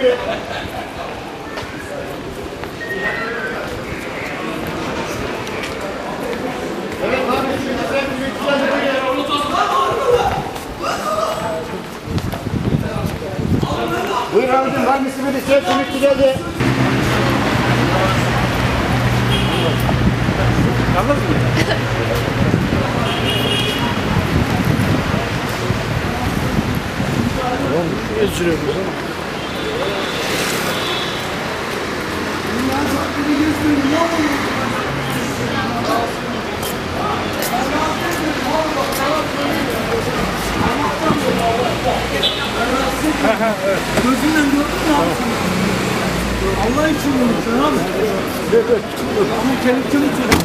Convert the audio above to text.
buyurun. Evet abi şimdi sen bir buyurun. Buyur abicim var mısın bir şey simitçi geldi. Gözünden gördün mü abi? Allah için vurmuşsun abi. Evet, evet. Ama kelepçeli çocuk.